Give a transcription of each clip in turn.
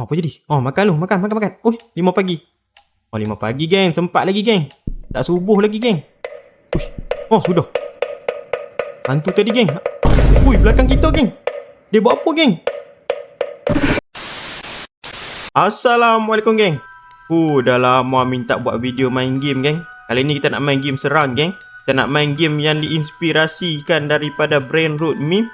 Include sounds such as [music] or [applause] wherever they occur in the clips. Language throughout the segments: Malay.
Oh, apa jadi? Oh, makan lu. Makan, makan, makan. Oh, lima pagi. Oh, lima pagi, geng. Sempat lagi, geng. Tak subuh lagi, geng. Ush. Oh, sudah. Hantu tadi, geng. Ui, belakang kita, geng. Dia buat apa, geng? Assalamualaikum, geng. Uh, dah lama minta buat video main game, geng. Kali ni kita nak main game serang, geng. Kita nak main game yang diinspirasikan daripada Brain Root Meme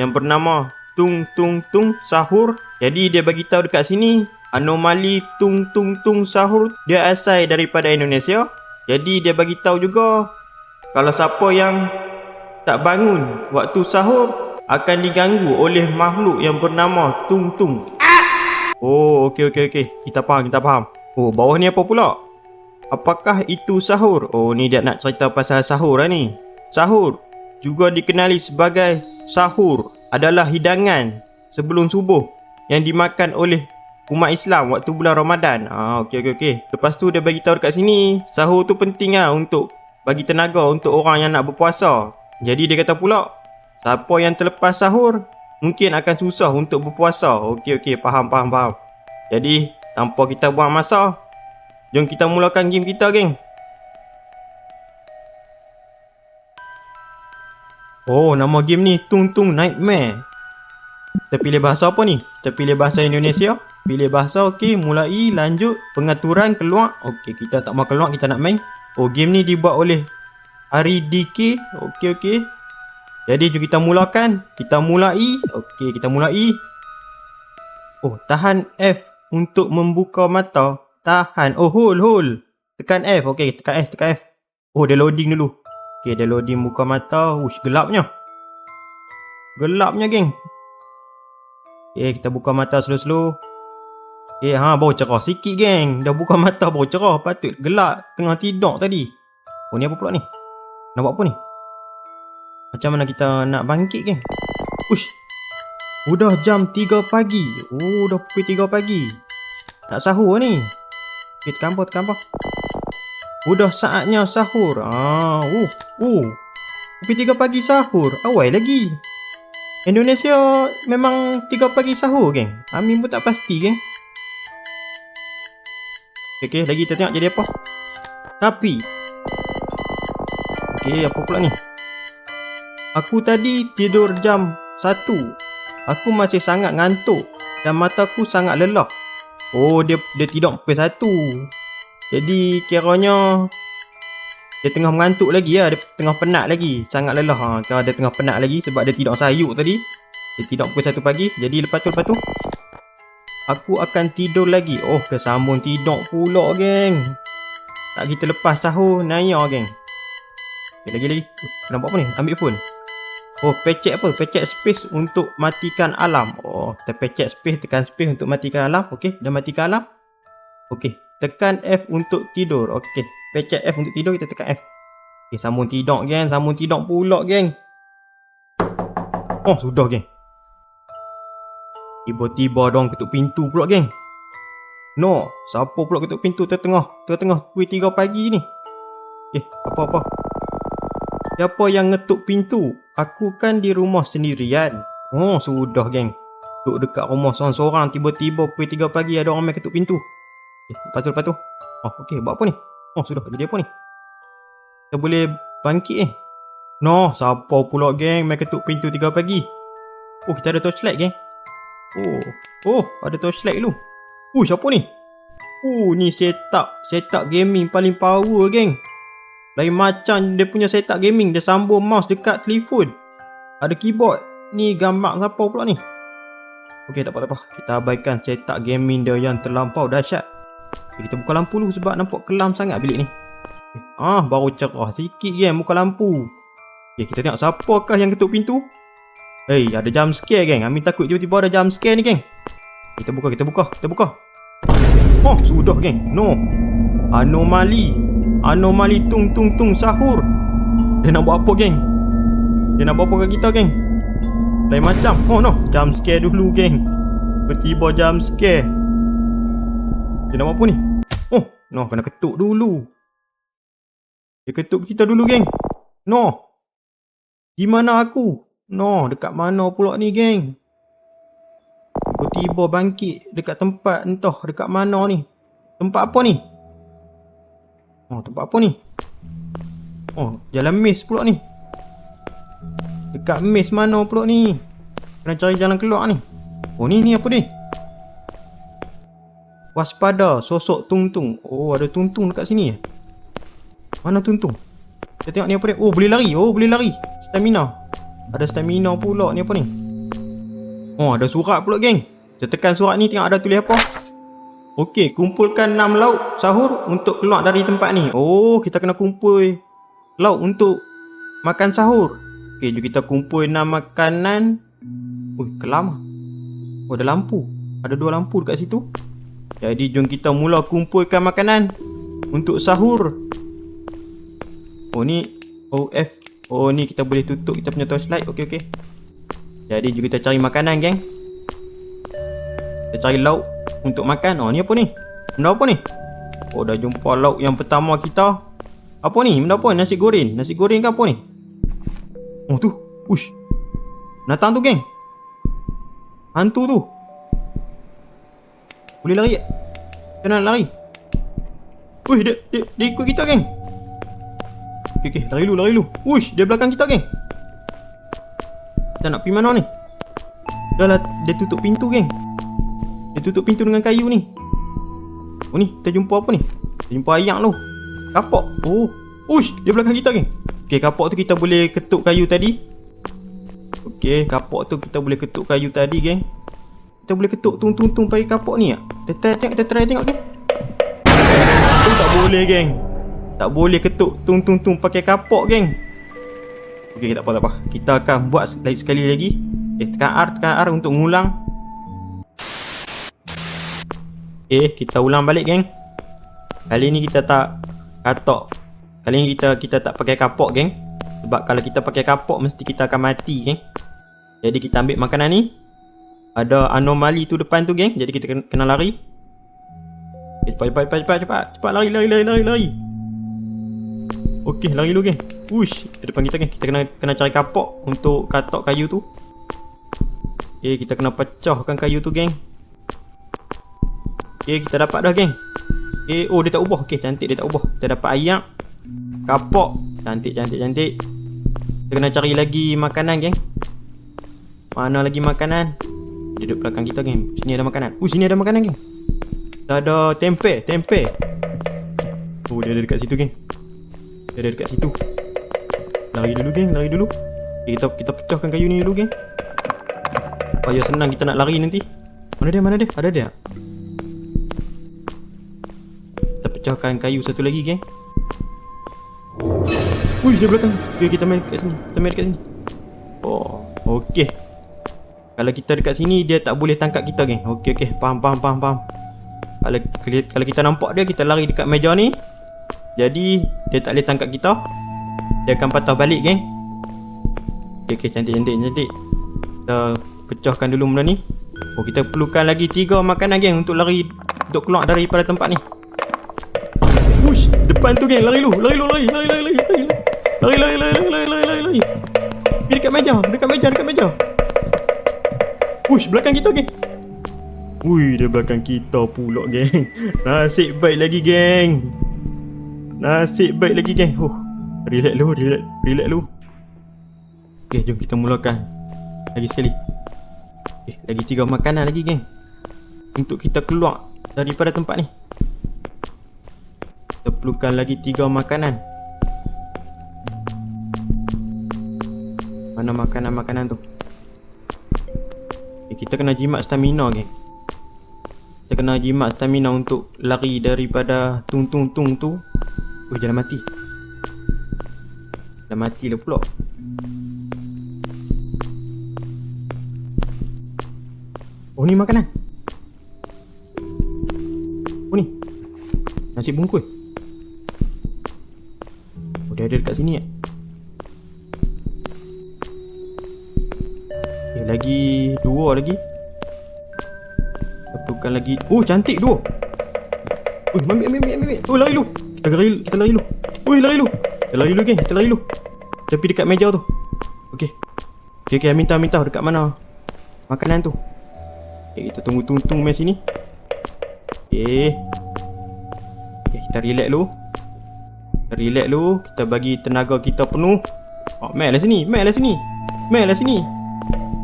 yang bernama Tung Tung Tung Sahur. Jadi dia bagi tahu dekat sini anomali Tung Tung Tung Sahur dia asal daripada Indonesia. Jadi dia bagi tahu juga kalau siapa yang tak bangun waktu sahur akan diganggu oleh makhluk yang bernama Tung Tung. Oh, okey okey okey. Kita faham, kita faham. Oh, bawah ni apa pula? Apakah itu sahur? Oh, ni dia nak cerita pasal sahur lah ni. Sahur juga dikenali sebagai sahur adalah hidangan sebelum subuh yang dimakan oleh umat Islam waktu bulan Ramadan. Ah, okey okey okey. Lepas tu dia bagi tahu dekat sini, sahur tu penting ah untuk bagi tenaga untuk orang yang nak berpuasa. Jadi dia kata pula, siapa yang terlepas sahur mungkin akan susah untuk berpuasa. Okey okey, faham faham faham. Jadi, tanpa kita buang masa, jom kita mulakan game kita, geng. Oh, nama game ni Tung Tung Nightmare. Kita pilih bahasa apa ni? Kita pilih bahasa Indonesia. Pilih bahasa, okey. Mulai, lanjut. Pengaturan, keluar. Okey, kita tak mau keluar, kita nak main. Oh, game ni dibuat oleh Ari DK. Okey, okey. Jadi, jom kita mulakan. Kita mulai. Okey, kita mulai. Oh, tahan F untuk membuka mata. Tahan. Oh, hold, hold. Tekan F. Okey, tekan F, tekan F. Oh, dia loading dulu. Okey, dia loading buka mata. Ush, gelapnya. Gelapnya, geng. Okey, kita buka mata slow-slow. Okey, ha, baru cerah sikit, geng. Dah buka mata baru cerah. Patut gelap tengah tidur tadi. Oh, ni apa pula ni? Nak buat apa ni? Macam mana kita nak bangkit, geng? Ush. Udah jam 3 pagi. Oh, dah pukul 3 pagi. Nak sahur ni. Apa, tekan apa? Udah saatnya sahur. Ah, uh, uh. Pukul 3 pagi sahur. Awal lagi. Indonesia memang 3 pagi sahur, geng. Amin pun tak pasti, geng. Okey, okay, lagi kita tengok jadi apa. Tapi Okey, apa pula ni? Aku tadi tidur jam 1. Aku masih sangat ngantuk dan mataku sangat lelah. Oh, dia dia tidur pukul 1. Jadi kiranya dia tengah mengantuk lagi lah. Dia tengah penat lagi. Sangat lelah. Ha. Kira dia tengah penat lagi sebab dia tidur sayuk tadi. Dia tidur pukul 1 pagi. Jadi lepas tu, lepas tu. Aku akan tidur lagi. Oh, dah sambung tidur pula, geng. Tak kita lepas sahur, naya, geng. Okay, lagi, lagi. Uh, apa ni? Ambil phone. Oh, pecek apa? Pecek space untuk matikan alam. Oh, kita pecek space, tekan space untuk matikan alam. Okey, dah matikan alam. Okey, tekan F untuk tidur. Okey, pecek F untuk tidur, kita tekan F. Okey, sambung tidur, geng. Sambung tidur pula, geng. Oh, sudah, geng. Tiba-tiba dong ketuk pintu pula, geng. No, siapa pula ketuk pintu tengah tengah pukul 3 pagi ni? Eh, apa-apa? Siapa yang ngetuk pintu? Aku kan di rumah sendirian. Oh, sudah, geng. Duduk dekat rumah seorang-seorang, tiba-tiba pukul 3 pagi ada orang main ketuk pintu. Eh, lepas tu, lepas tu. Oh, okey. Buat apa ni? Oh, sudah. Jadi apa ni? Kita boleh bangkit eh. No, siapa pula geng main ketuk pintu 3 pagi? Oh, kita ada torchlight geng. Oh, oh, ada torchlight dulu. Uh, siapa ni? Uh, ni setup, setup gaming paling power geng. Lain macam dia punya setup gaming, dia sambung mouse dekat telefon. Ada keyboard. Ni gambar siapa pula ni? Okey, tak apa-tak apa. Kita abaikan setup gaming dia yang terlampau dahsyat. Okay, kita buka lampu dulu sebab nampak kelam sangat bilik ni. Okay. Ah, baru cerah sikit geng buka lampu. Okey, kita tengok siapakah yang ketuk pintu. Hey, ada jump scare geng. Amin takut tiba-tiba ada jump scare ni geng. Kita buka, kita buka, kita buka. Oh, sudah geng. No. Anomali. Anomali tung tung tung sahur. Dia nak buat apa geng? Dia nak buat apa kat kita geng? Lain macam. Oh no, jump scare dulu geng. Tiba-tiba jump scare. Dia nak buat apa ni? Oh, no, kena ketuk dulu. Dia ketuk kita dulu geng. No. Di mana aku? No, dekat mana pula ni, geng? Tiba-tiba bangkit dekat tempat entah dekat mana ni. Tempat apa ni? Oh, tempat apa ni? Oh, jalan mes pula ni. Dekat mes mana pula ni? Kena cari jalan keluar ni. Oh, ni ni apa ni? Waspada sosok tungtung. Oh, ada tungtung dekat sini eh. Mana tungtung? Kita tengok ni apa dia? Oh, boleh lari. Oh, boleh lari. Stamina. Ada stamina pula ni apa ni? Oh, ada surat pula geng. Saya tekan surat ni tengok ada tulis apa. Okey, kumpulkan 6 lauk sahur untuk keluar dari tempat ni. Oh, kita kena kumpul lauk untuk makan sahur. Okey, jom kita kumpul 6 makanan. Ui, kelam. Oh, ada lampu. Ada dua lampu dekat situ. Jadi, jom kita mula kumpulkan makanan untuk sahur. Oh, ni OF. Oh, ni kita boleh tutup kita punya torchlight. Okey, okey. Jadi, jom kita cari makanan, geng. Kita cari lauk untuk makan. Oh, ni apa ni? Benda apa ni? Oh, dah jumpa lauk yang pertama kita. Apa ni? Benda apa? Nasi goreng. Nasi goreng ke apa ni? Oh, tu. Ush. Datang tu, geng. Hantu tu. Boleh lari tak? Nak lari? Uish, dia, dia, dia ikut kita, geng. Okey, okey. Lari lu, lari lu. Uish, dia belakang kita, geng. Kita nak pergi mana ni? Dah lah, dia tutup pintu, geng. Dia tutup pintu dengan kayu ni. Oh ni, kita jumpa apa ni? Kita jumpa ayam tu. Kapok. Oh. Uish, dia belakang kita, geng. Okey, kapok tu kita boleh ketuk kayu tadi. Okey, kapok tu kita boleh ketuk kayu tadi, geng. Kita boleh ketuk tung-tung-tung pakai kapok ni? Kita try tengok, kita try tengok. Tu tak boleh, geng. Tak boleh ketuk tung-tung-tung pakai kapok, geng. Okey, tak apa, tak apa. Kita akan buat lagi sekali lagi. Eh, tekan R, tekan R untuk mengulang. Eh, kita ulang balik, geng. Kali ni kita tak katok. Kali ni kita kita tak pakai kapok, geng. Sebab kalau kita pakai kapok mesti kita akan mati, geng. Jadi kita ambil makanan ni. Ada anomali tu depan tu, geng. Jadi kita kena, lari. Eh, cepat, cepat, cepat, cepat, cepat. Cepat lari, lari, lari, lari, lari. Okey, lari dulu, geng. Ush, di depan kita, geng. Kita kena kena cari kapok untuk katok kayu tu. Eh, kita kena pecahkan kayu tu, geng. Okay, kita dapat dah, geng. Okay, oh, dia tak ubah. Okay, cantik dia tak ubah. Kita dapat ayak. Kapok. Cantik, cantik, cantik. Kita kena cari lagi makanan, geng. Mana lagi makanan? Dia duduk belakang kita, geng. Sini ada makanan. Oh, sini ada makanan, geng. Dah ada tempe, tempe. Oh, dia ada dekat situ, geng. Dia ada dekat situ. Lari dulu, geng. Lari dulu. Okay, kita kita pecahkan kayu ni dulu, geng. Supaya senang kita nak lari nanti. Mana dia? Mana dia? Ada dia? Kita pecahkan kayu satu lagi, geng. Ui, dia belakang. Okay, kita main dekat sini. Kita main dekat sini. Oh, okey. Kalau kita dekat sini dia tak boleh tangkap kita geng. Okey okey, faham faham faham faham. Kalau kalau kita nampak dia kita lari dekat meja ni. Jadi dia tak boleh tangkap kita. Dia akan patah balik geng. Okey okey, cantik cantik cantik. Kita pecahkan dulu benda ni. Oh kita perlukan lagi 3 makanan geng untuk lari untuk keluar daripada tempat ni. Wush, depan tu geng, lari lu, lari lu, lari, lari, lari, lari, lari, lari, lari, lari, lari, lari, lari, lari, dekat meja, dekat meja, lari, lari, Ush, belakang kita geng. Ui, dia belakang kita pula geng. [laughs] Nasib baik lagi geng. Nasib baik lagi geng. Oh, relax lu, relax, relax lu. Okay, jom kita mulakan. Lagi sekali. Eh, lagi tiga makanan lagi geng. Untuk kita keluar daripada tempat ni. Kita perlukan lagi tiga makanan. Mana makanan-makanan tu? Kita kena jimat stamina, geng. Kita kena jimat stamina untuk lari daripada tung-tung-tung tu. Oh, jangan mati. Dah mati lah pula. Oh, ni makanan. Oh, ni. Nasi bungkus. Oh, dia ada dekat sini eh. Lagi dua lagi. Perlukan lagi. Oh, cantik dua. Ui, ambil, ambil, ambil, ambil. Oh, lari lu. Kita lari, kita lari lu. Ui, lari lu. Kita lari lu, geng. Kita lari lu. Pergi dekat meja tu. Okey. Okey, okey. Minta, minta. Dekat mana? Makanan tu. Okay, kita tunggu tung-tung main sini. Okay. Okay, kita relax dulu. Kita relax dulu. Kita bagi tenaga kita penuh. Oh, main lah sini. Main lah sini. Main lah sini.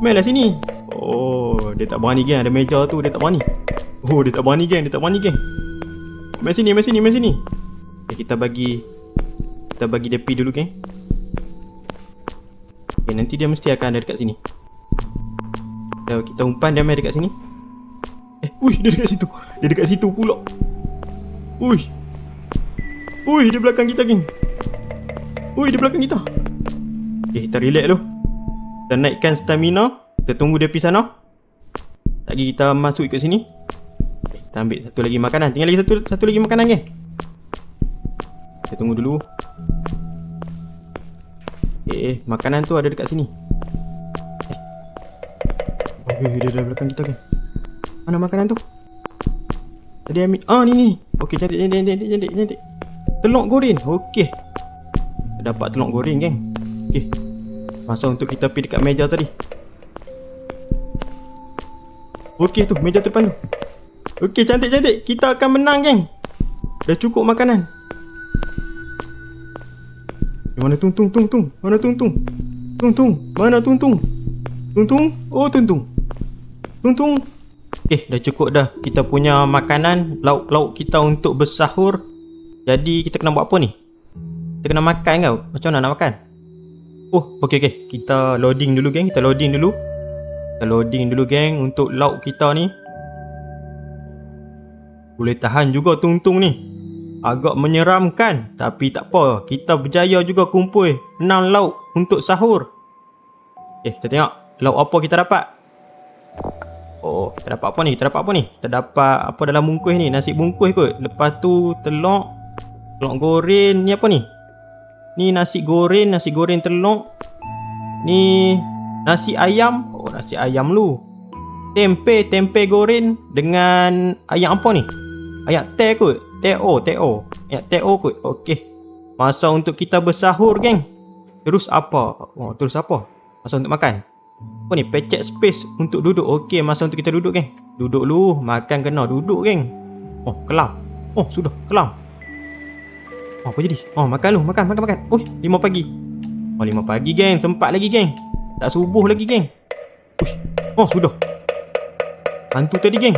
Main lah sini. Oh, dia tak berani geng. Ada meja tu. Dia tak berani. Oh, dia tak berani geng. Dia tak berani geng. Main sini, main sini, main sini. Okay, kita bagi... Kita bagi dia pergi dulu geng. Okay, nanti dia mesti akan ada dekat sini. Kita, kita umpan dia main dekat sini. Eh, ui, dia dekat situ. Dia dekat situ pula. Ui. Ui, dia belakang kita, geng. Ui, dia belakang kita. Okay, kita relax dulu. Kita naikkan stamina. Kita tunggu dia pergi sana. Lagi kita masuk ke sini. Okay, kita ambil satu lagi makanan. Tinggal lagi satu satu lagi makanan, geng. Kita tunggu dulu. Okay, makanan tu ada dekat sini. Eh. Okay, dia ada belakang kita, geng. Mana makanan tu? Tadi ambil Ah ni ni Okey cantik cantik cantik cantik cantik Telur goreng Kita dapat telur goreng geng Okey Masa untuk kita pergi dekat meja tadi. Okey tu meja depan tu. Okey cantik cantik Kita akan menang geng. Dah cukup makanan. Eh, Mana tung tung tung tung Mana tung tung Tung tung Mana tung tung Tung tung Oh tung tung Tung tung Okay, dah cukup dah. Kita punya makanan Lauk-lauk kita untuk bersahur. Jadi kita kena buat apa ni? Kita kena makan kau? Macam mana nak makan? Oh, okay, okay Kita loading dulu geng Kita loading dulu Kita loading dulu geng Untuk lauk kita ni Boleh tahan juga tung-tung ni Agak menyeramkan Tapi tak apa Kita berjaya juga kumpul 6 lauk untuk sahur Okay, kita tengok Lauk apa kita dapat Oh, kita dapat apa ni? Kita dapat apa ni? Kita dapat apa dalam bungkus ni? Nasi bungkus kot. Lepas tu telur. Telur goreng. Ni apa ni? Ni nasi goreng, nasi goreng telur. Ni nasi ayam. Oh, nasi ayam lu. Tempe, tempe goreng dengan ayam apa ni? Ayam teh kot. Teo, teo. Ayam teo kot. Okey. Masa untuk kita bersahur, geng. Terus apa? Oh, terus apa? Masa untuk makan. Apa ni? Pecek space untuk duduk. Okey, masa untuk kita duduk, geng. Duduk dulu. Makan kena duduk, geng. Oh, kelam. Oh, sudah. Kelam. Oh, apa jadi? Oh, makan lu. Makan, makan, makan. Oh, lima pagi. Oh, lima pagi, geng. Sempat lagi, geng. Tak subuh lagi, geng. Uish. Oh, sudah. Hantu tadi, geng.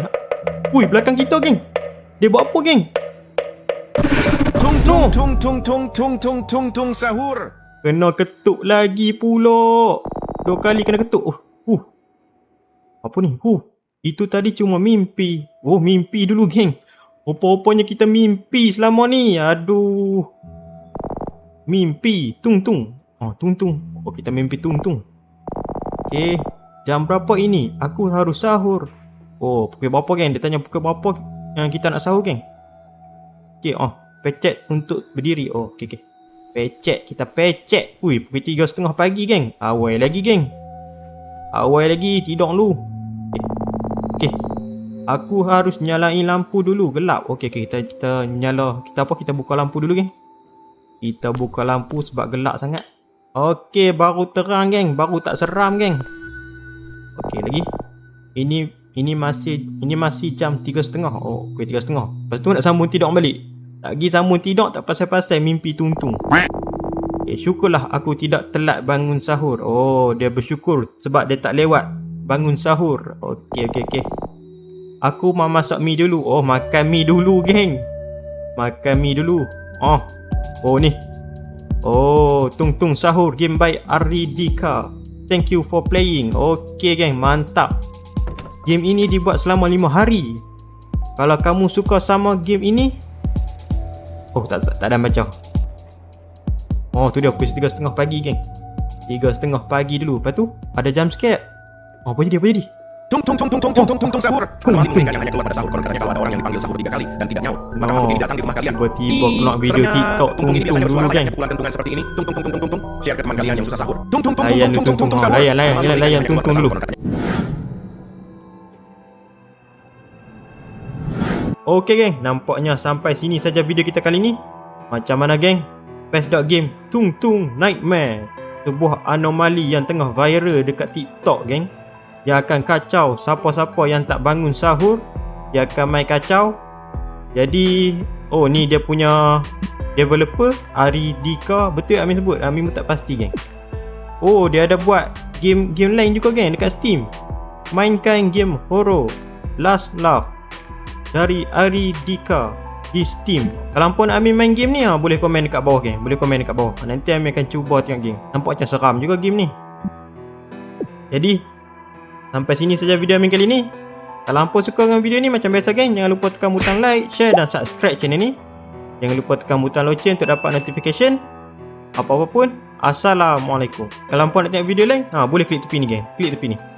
Ui, belakang kita, geng. Dia buat apa, geng? Tung tung tung tung tung tung tung tung tung sahur. Kena ketuk lagi pula. Dua kali kena ketuk. Oh, uh. Apa ni? Uh. Itu tadi cuma mimpi. Oh, mimpi dulu, geng. Apa-apanya kita mimpi selama ni. Aduh. Mimpi. Tung tung. Oh, tung tung. Oh, kita mimpi tung tung. Okay. Jam berapa ini? Aku harus sahur. Oh, pukul berapa, geng? Dia tanya pukul berapa yang kita nak sahur, geng. Okay, oh. Pecek untuk berdiri. Oh, okay, okay. Pecek, kita pecek. Ui, pukul tiga setengah pagi, geng. Awal lagi, geng. Awal lagi, tidur dulu. Okay. Aku harus nyalain lampu dulu, gelap. Okay, okay, kita, kita nyala. Kita apa, kita buka lampu dulu, geng. Kita buka lampu sebab gelap sangat. Okay, baru terang, geng. Baru tak seram, geng. Okay, lagi. Ini ini masih ini masih jam tiga setengah. Oh, pukul tiga setengah. Lepas tu nak sambung tidur balik. Tak pergi sambung tidur tak pasal-pasal mimpi tuntung. Eh, syukurlah aku tidak telat bangun sahur. Oh, dia bersyukur sebab dia tak lewat bangun sahur. Okey, okey, okey. Aku mau masak mi dulu. Oh, makan mi dulu, geng. Makan mi dulu. Oh. Oh ni. Oh, tung tung sahur game by Aridika. Thank you for playing. Okey, geng. Mantap. Game ini dibuat selama 5 hari. Kalau kamu suka sama game ini, Oh tak tak, tak ada baca Oh tu dia pukul 3.30 pagi geng 3.30 pagi dulu Lepas tu ada jam sikit Oh apa jadi apa jadi Tung tung tung tung tung tung tung tung tung sahur. Tung, Malam tung. ini hanya keluar pada sahur. Kalau katanya kalau ada orang yang dipanggil sahur tiga kali dan tidak nyaut, maka Oh, makhluk ini datang di rumah kalian. tiba-tiba Ih, keluar video. TikTok, Tung tung ini dulu, bersuara geng. banyak pukulan tuntungan seperti ini. Tung tung tung tung tung tung. Share ke teman kalian yang susah sahur. Tung tung tung tung tung tu, tung tung sahur. Layan, layan, layan, ini layan, tung-tung pada dulu. Kalau Okay geng Nampaknya sampai sini saja video kita kali ni Macam mana geng? Game Tung Tung Nightmare Sebuah anomali yang tengah viral dekat TikTok geng Yang akan kacau siapa-siapa yang tak bangun sahur Dia akan main kacau. Jadi Oh ni dia punya Developer Ari Dika. Betul Amin sebut? Amin pun tak pasti geng. Oh dia ada buat Game game lain juga geng Dekat Steam. Mainkan game horror Last Laugh Dari Ari Dika Di Steam. Kalau pun Amin main game ni ha, Boleh komen dekat bawah geng. Boleh komen dekat bawah. Nanti Amin akan cuba tengok geng. Nampak macam seram juga game ni. Jadi Sampai sini saja video Amin kali ni. Kalau hampa suka dengan video ni Macam biasa geng Jangan lupa tekan butang like Share dan subscribe channel ni. Jangan lupa tekan butang loceng Untuk dapat notification. Apa-apa pun. Assalamualaikum. Kalau hampa nak tengok video lain ha, Boleh klik tepi ni geng. Klik tepi ni